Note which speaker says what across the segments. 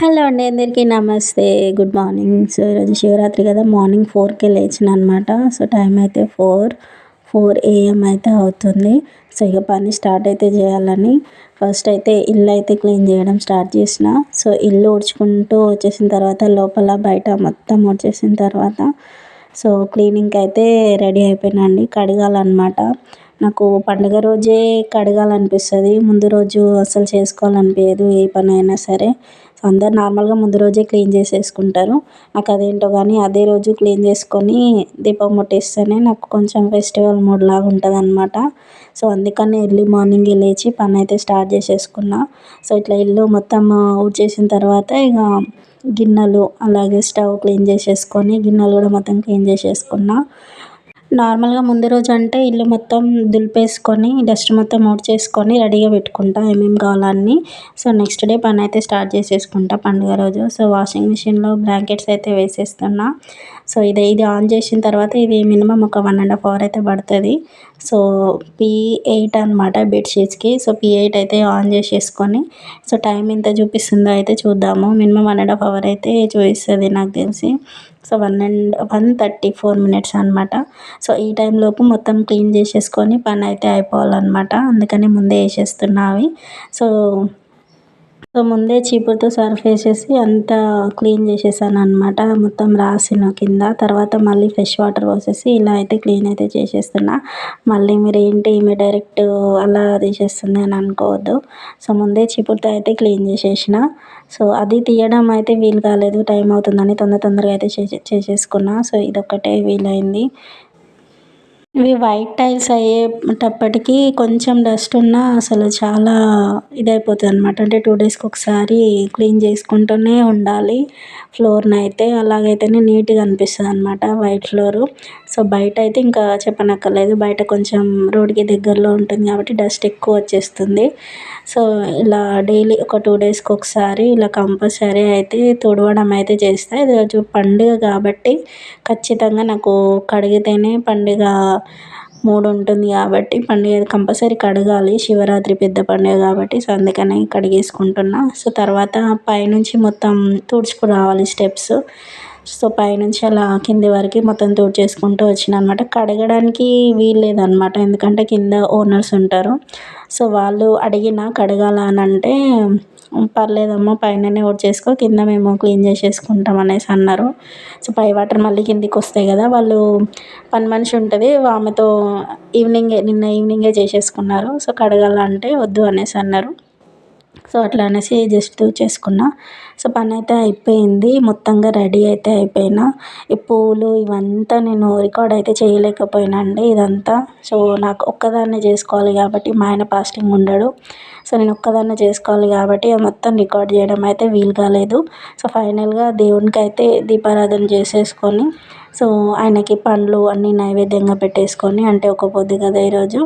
Speaker 1: Hello అండి అందరికీ నమస్తే. గుడ్ మార్నింగ్ సో ఈరోజు శివరాత్రి కదా మార్నింగ్ ఫోర్కే లేచిన అనమాట సో టైం అయితే ఫోర్ ఫోర్ ఏఎం అయితే అవుతుంది. సో ఇక పని స్టార్ట్ అయితే చేయాలని. ఫస్ట్ అయితే ఇల్లు అయితే క్లీన్ చేయడం స్టార్ట్ చేసిన. సో ఇల్లు ఊడ్చుకుంటూ వచ్చేసిన తర్వాత లోపల బయట మొత్తం ఊడ్చేసిన తర్వాత సో క్లీనింగ్కి అయితే రెడీ అయిపోయినా అండి. కడగాలన్నమాట. నాకు పండుగ రోజే కడగాలనిపిస్తుంది. ముందు రోజు అసలు చేసుకోవాలనిపించదు ఏ పని అయినా సరే. సో అందరు నార్మల్గా ముందు రోజే క్లీన్ చేసేసుకుంటారు. నాకు అదేంటో కానీ అదే రోజు క్లీన్ చేసుకొని దీపం ముట్టిస్తేనే నాకు కొంచెం ఫెస్టివల్ మూడ్ లాగా ఉంటుంది అనమాట సో అందుకని ఎర్లీ మార్నింగే లేచి పని అయితే స్టార్ట్ చేసేసుకున్నా. సో ఇట్లా ఇల్లు మొత్తం ఊడ్చేసిన తర్వాత ఇక గిన్నెలు అలాగే స్టవ్ క్లీన్ చేసేసుకొని గిన్నెలు కూడా మొత్తం క్లీన్ చేసేసుకున్నా. నార్మల్గా ముందు రోజు అంటే ఇల్లు మొత్తం దులిపేసుకొని డస్ట్ మొత్తం ఊడ్చేసుకొని రెడీగా పెట్టుకుంటా ఏమేమి కావాలన్నీ సో నెక్స్ట్ డే పని అయితే స్టార్ట్ చేసేసుకుంటా పండుగ రోజు. సో వాషింగ్ మిషన్లో బ్లాంకెట్స్ అయితే వేసేస్తున్నా. సో ఇది ఇది ఆన్ చేసిన తర్వాత ఇది మినిమం ఒక వన్ అండ్ హాఫ్ అవర్ అయితే పడుతుంది. సో పీ ఎయిట్ అనమాట బెడ్షీట్స్కి. సో పీ ఎయిట్ అయితే ఆన్ చేసేసుకొని సో టైం ఎంత చూపిస్తుందో అయితే చూద్దాము. Minimum one and half hour అయితే చూపిస్తుంది నాకు తెలిసి. So one and one thirty four minutes అనమాట సో ఈ టైంలోపు మొత్తం క్లీన్ చేసేసుకొని పని అయితే అయిపోవాలన్నమాట. అందుకని ముందే వేసేస్తున్నా అవి. సో సో ముందే చీపురుతో సర్ఫ్ వేసేసి అంతా క్లీన్ చేసేసాను అనమాట మొత్తం రాసిన కింద. తర్వాత మళ్ళీ ఫ్రెష్ వాటర్ పోసేసి ఇలా అయితే క్లీన్ అయితే చేసేస్తున్నా. మళ్ళీ మీరు ఏంటి ఈమె డైరెక్ట్ అలా తీసేస్తుంది అని అనుకోవద్దు. సో ముందే చీపురుతో అయితే క్లీన్ చేసేసిన. సో అది తీయడం అయితే వీలు కాలేదు టైం అవుతుందని తొందర తొందరగా అయితే చేసే చేసేసుకున్నా. సో ఇదొక్కటే వీలైంది. ఇవి వైట్ టైల్స్ అయ్యేటప్పటికి కొంచెం డస్ట్ ఉన్నా అసలు చాలా ఇదైపోతుంది అనమాట అంటే టూ డేస్కి ఒకసారి క్లీన్ చేసుకుంటూనే ఉండాలి. ఫ్లోర్ని అయితే అలాగైతేనే నీట్గా అనిపిస్తుంది అనమాట వైట్ ఫ్లోరు. సో బయట అయితే ఇంకా చెప్పనక్కర్లేదు. బయట కొంచెం రోడ్కి దగ్గరలో ఉంటుంది కాబట్టి డస్ట్ ఎక్కువ వచ్చేస్తుంది. సో ఇలా డైలీ ఒక టూ డేస్కి ఒకసారి ఇలా కంపల్సరీ అయితే తుడవడం అయితే చేస్తా. ఇది పండుగ కాబట్టి ఖచ్చితంగా నాకు కడిగితేనే పండుగ మూడు ఉంటుంది కాబట్టి పండుగ కంపల్సరీ కడగాలి. శివరాత్రి పెద్ద పండుగ కాబట్టి సో అందుకని కడిగేసుకుంటున్నా. సో తర్వాత పైనుంచి మొత్తం తుడుచుకు రావాలి స్టెప్స్. సో పైనుంచి అలా కింది వరకు మొత్తం తుడిచేసుకుంటూ వచ్చిన అనమాట కడగడానికి వీల్లేదనమాట ఎందుకంటే కింద ఓనర్స్ ఉంటారు. సో వాళ్ళు అడిగిన కడగాల అని అంటే పర్లేదమ్మా పైననే చేసుకో కింద మేము క్లీన్ చేసేసుకుంటాం అనేసి అన్నారు. సో పై వాటర్ మళ్ళీ కిందికి వస్తాయి కదా వాళ్ళు పని మనిషి ఉంటుంది ఆమెతో ఈవినింగే నిన్న ఈవినింగే చేసేసుకున్నారు. సో కడగాలంటే వద్దు అనేసి అన్నారు. సో అట్లా అనేసి జస్ట్ చేసుకున్నా. సో పని అయితే అయిపోయింది. మొత్తంగా రెడీ అయితే అయిపోయినా. ఈ పూలు ఇవంతా నేను రికార్డ్ అయితే చేయలేకపోయినా అండి ఇదంతా. సో నాకు ఒక్కదాన్నే చేసుకోవాలి కాబట్టి మా ఆయన ఫాస్టింగ్ ఉండడు. సో నేను ఒక్కదాన్నే చేసుకోవాలి కాబట్టి అది మొత్తం రికార్డ్ చేయడం అయితే వీలు కాలేదు. సో ఫైనల్గా దేవునికి అయితే దీపారాధన చేసేసుకొని సో ఆయనకి పండ్లు అన్నీ నైవేద్యంగా పెట్టేసుకొని అంటే ఒక పొద్దు కదా ఈరోజు.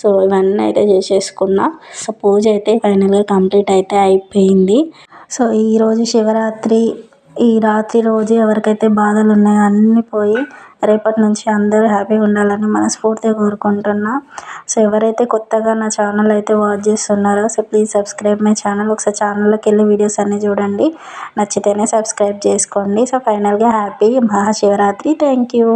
Speaker 1: సో ఇవన్నీ అయితే చేసేసుకున్నా. సో పూజ అయితే ఫైనల్గా కంప్లీట్ అయితే అయిపోయింది. సో ఈరోజు శివరాత్రి ఈ రాత్రి రోజు ఎవరికైతే బాధలు ఉన్నాయో అన్నీ పోయి రేపటి నుంచి అందరూ హ్యాపీగా ఉండాలని మనస్ఫూర్తిగా కోరుకుంటున్నా. సో ఎవరైతే కొత్తగా నా ఛానల్ అయితే వాచ్ చేస్తున్నారో so please subscribe my channel. ఒకసారి ఛానల్లోకి వెళ్ళి వీడియోస్ అన్నీ చూడండి. నచ్చితేనే సబ్స్క్రైబ్ చేసుకోండి. సో ఫైనల్గా హ్యాపీ మహాశివరాత్రి. Thank you.